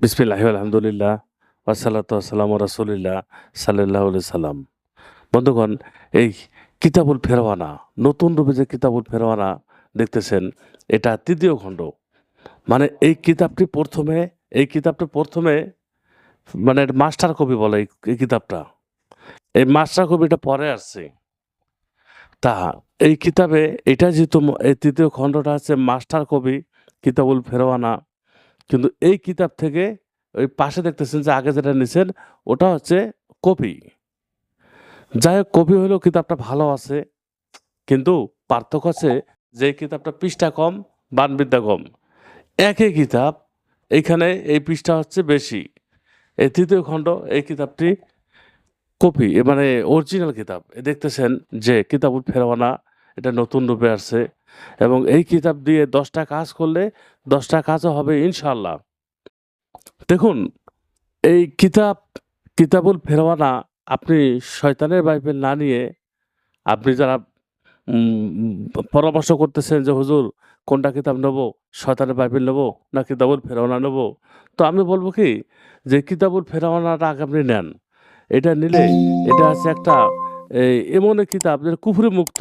বিসমিল্লাহ আলহামদুলিল্লাহ ওয়াসালাতু আসসালামু রাসূলিল্লাহ আলাইহি সাল্লাম। বন্ধুগণ, এই কিতাবুল ফেরওয়ানা, নতুন রূপে যে কিতাবুল ফেরওয়ানা দেখতেছেন, এটা তৃতীয় খণ্ড। মানে এই কিতাবটি প্রথমে, এই কিতাবটি প্রথমে মানে মাস্টার কবি বলে এই কিতাবটা। এই মাস্টার কবিটা পরে আসছে। তা, এই কিতাবে, এটা যেহেতু এই তৃতীয় খণ্ডটা হচ্ছে মাস্টার কবি কিতাবুল ফেরওয়ানা। কিন্তু এই কিতাব থেকে ওই পাশে দেখতেছেন যে আগে যেটা নিছেন, ওটা হচ্ছে কপি। যাই হোক, কপি হলেও কিতাবটা ভালো আছে, কিন্তু পার্থক্য আছে যে কিতাবটা পৃষ্ঠা কম, বানবিদ্যা কম। একই কিতাব এইখানে এই পৃষ্ঠা হচ্ছে বেশি। এই তৃতীয় খণ্ড, এই কিতাবটি কপি মানে অরিজিনাল কিতাব। এ দেখতেছেন যে কিতাবুল ফেরওয়ানা এটা নতুন রূপে আসছে এবং এই কিতাব দিয়ে দশটা কাজ করলে দশটা কাজও হবে ইনশাল্লাহ দেখুন, এই কিতাব, কিতাবুল ফেরওয়ানা আপনি শয়তানের বাইবেল না নিয়ে আপনি যারা পরামর্শ করতেছেন যে, হুজুর, কোনটা কিতাব নেব? শয়তানের বাইবেল নেব না কিতাবুল ফেরওয়ানা নেব? তো আমি বলব কি, যে কিতাবুল ফেরওয়ানাটা আগে আপনি নেন। এটা নিলে, এটা হচ্ছে একটা এমন কিতাব যেটা কুফরি মুক্ত।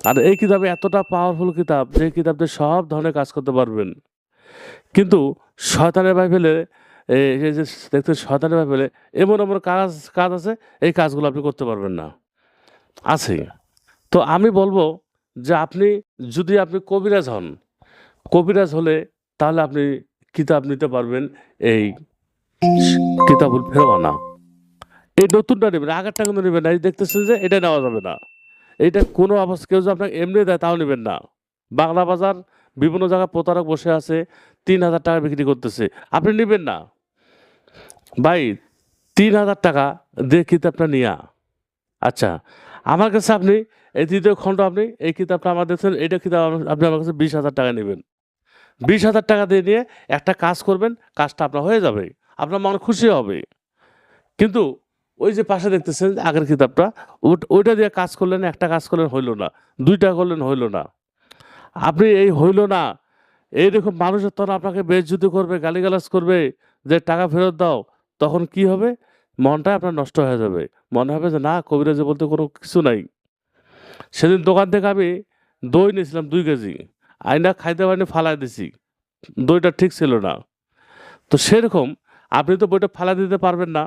আর এই কিতাবে এতটা পাওয়ারফুল কিতাব যে কিতাব দিয়ে সব ধরনের কাজ করতে পারবেন। কিন্তু শয়তানের বাইবেলে এই যে দেখতে শয়তানের বাইবেলে এমন এমন কাজ কাজ আছে এই কাজগুলো আপনি করতে পারবেন না। আছে। তো আমি বলব যে আপনি যদি আপনি কবিরাজ হন কবিরাজ হলে তাহলে আপনি কিতাব নিতে পারবেন এই কিতাবুল ফেরওয়ানা এই নতুনটা নেবেন আগেরটা কিন্তু নেবেন না এই দেখতেছেন যে এটা নেওয়া যাবে না। এইটা কোনো অবস্থা কেউ যদি আপনাকে এমনি দেয় তাও নেবেন না। বাংলা বাজার বিভিন্ন জায়গায় প্রতারক বসে আছে, তিন হাজার টাকা বিক্রি করতেছে। আপনি নেবেন না। ভাই, তিন হাজার টাকা দিয়ে কিতাবটা নিয়া। আচ্ছা আমার কাছে আপনি, এই তৃতীয় খণ্ড আপনি, এই কিতাবটা আমার দেখছেন, এইটা কিতাব আপনি আমার কাছে বিশ হাজার টাকা নেবেন। বিশ হাজার টাকা দিয়ে নিয়ে একটা কাজ করবেন, কাজটা আপনার হয়ে যাবে, আপনার মন খুশি হবে। কিন্তু ওই যে পাশে দেখতেছেন আগের কিতাবটা ওইটা দিয়ে কাজ করলেন, একটা কাজ করলেন হইল না, দুইটা করলেন হইল না। আপনি এই হইল না, এই এইরকম মানুষের তখন আপনাকে বেজ্জুতি করবে, গালিগালাজ করবে, যে টাকা ফেরত দাও, তখন কি হবে? মনটা আপনার নষ্ট হয়ে যাবে। মনে হবে যে না কবিরাজি বলতে কোনো কিছু নাই। সেদিন দোকান থেকে আমি দই নিয়েছিলাম দুই কেজি, আইনা খাইতে পারিনি, ফালাই দিছি। দইটা ঠিক ছিল না। তো সেরকম, আপনি তো বইটা ফালা দিতে পারবেন না।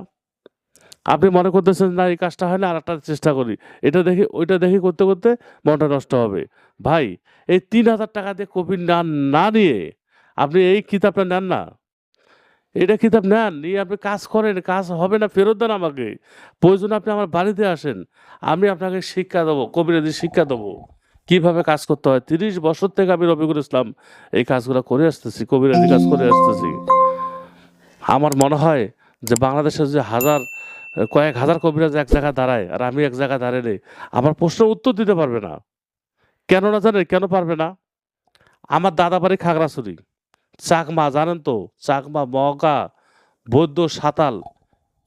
আপনি মনে করতেছেন না, এই কাজটা হয় না আর একটা চেষ্টা করি। এটা দেখে, ওইটা দেখে করতে করতে মনটা নষ্ট হবে। ভাই, এই তিন হাজার টাকা দিয়ে কপি না না নিয়ে আপনি এই কিতাবটা নেন না। এটা কিতাব নেন, নিয়ে আপনি কাজ করেন, কাজ হবে না, ফেরত দেন আমাকে। প্রয়োজন আপনি আমার বাড়িতে আসেন, আমি আপনাকে শিক্ষা দেবো কবিরাজি শিক্ষা দেবো। কীভাবে কাজ করতে হয়? তিরিশ বছর থেকে আমি রবিকুল ইসলাম এই কাজগুলো করে আসতেছি কবিরাজি কাজ করে আসতেছি। আমার মনে হয় যে, বাংলাদেশের যে হাজার কয়েক হাজার কবিরাজ এক জায়গায় দাঁড়ায় আর আমি এক জায়গায় দাঁড়ালে নেই। আমার প্রশ্নের উত্তর দিতে পারবে না। কেন না জানেন কেন পারবে না? আমার দাদা বাড়ি খাগড়াছড়ি। চাকমা জানেন তো চাকমা মগা বৌদ্ধ সাতাল,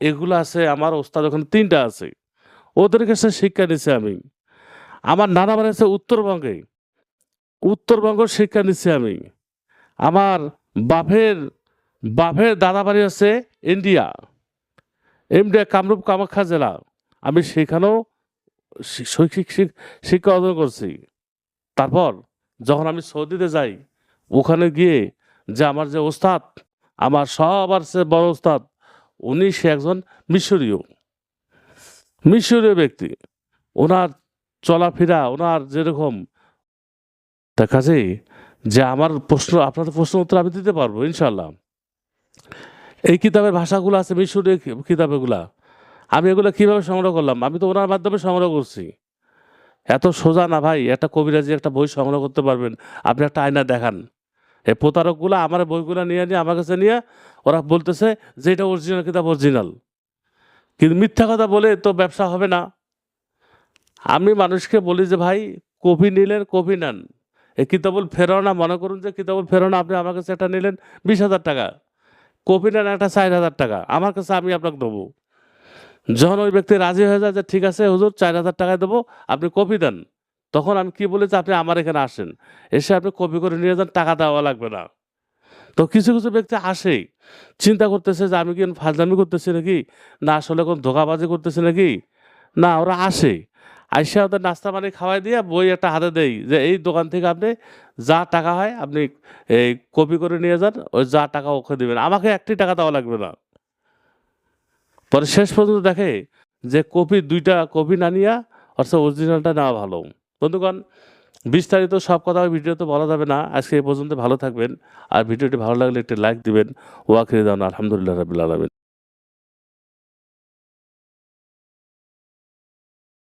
এগুলো আছে আমার ওস্তাদ ওখানে, তিনটা আছে। ওদের কাছে শিক্ষা নিছি আমি। আমার নানা বাড়ি আছে উত্তরবঙ্গে। উত্তরবঙ্গ শিক্ষা নিচ্ছি আমি। আমার বাপের বাপের দাদা বাড়ি আছে ইন্ডিয়া। ইন্ডিয়া কামরূপ কামাখ্যা জেলা। আমি সেখানেও শৈক্ষিক শিক্ষা অর্জন করছি। তারপর যখন আমি সৌদিতে যাই, ওখানে গিয়ে যে আমার যে ওস্তাদ, আমার সবার সে বড় ওস্তাদ, উনি সে একজন মিশরীয়। মিশরীয় ব্যক্তি। ওনার চলাফেরা, ওনার যেরকম তা কাজেই যে আমার প্রশ্ন, আপনাদের প্রশ্ন উত্তর আমি দিতে পারব ইনশাল্লাহ এই কিতাবের ভাষাগুলো আছে, মিশরীয় কি- কিতাবেগুলা। আমি এগুলো কীভাবে সংগ্রহ করলাম? আমি তো ওনার মাধ্যমে সংগ্রহ করছি। এত সোজা না ভাই, একটা কবিরাজি একটা বই সংগ্রহ করতে পারবেন। আপনি একটা আয়না দেখান। এই প্রতারকগুলো, আমার বইগুলো নিয়ে নিয়ে, আমার কাছে নিয়ে, ওরা বলতেছে যে এটা অরিজিনাল কিতাব অরিজিনাল কিন্তু মিথ্যা কথা বলে তো ব্যবসা হবে না। আমি মানুষকে বলি যে ভাই, কপি নিলেন, কপি নেন। এই কিতাবুল ফেরানা মনে করুন যে কিতাবুল ফেরানা আপনি আমার কাছে একটা নিলেন, বিশ হাজার টাকা। কপি নেন একটা চার হাজার টাকা। আমার কাছে আমি আপনাকে দেবো। যখন ওই ব্যক্তি রাজি হয়ে যায় যে, ঠিক আছে হুজুর, চার হাজার টাকায় দেবো, আপনি কপি দেন। তখন আমি কি বলেছি, আপনি আমার এখানে আসেন। এসে আপনি কপি করে নিয়ে যান, টাকা দেওয়া লাগবে না। তো কিছু কিছু ব্যক্তি আসে চিন্তা করতেছে যে, আমি কি ফাজলামি করতেছি নাকি? না, আসলে কোন ধোকাবাজি করতেছি নাকি? না, ওরা আসে আইসা ওদের নাস্তা পানি খাওয়াই দিয়ে বই একটা হাতে দেই যে এই দোকান থেকে আপনি যা টাকা হয় আপনি এই কপি করে নিয়ে যান, ওই যা টাকা ওকে দেবেন। আমাকে একটি টাকা দেওয়া লাগবে না। পরে শেষ পর্যন্ত দেখে যে কপি দুইটা কপি না নিয়া অর্থাৎ অরিজিনালটা নেওয়া ভালো। বন্ধুগণ, বিস্তারিত সব কথা ভিডিওতে বলা যাবে না। আজকে এই পর্যন্ত ভালো থাকবেন। আর ভিডিওটি ভালো লাগলে একটি লাইক দিবেন। ওয়াকির দান আলহামদুলিল্লাহ রবিল আলমিন।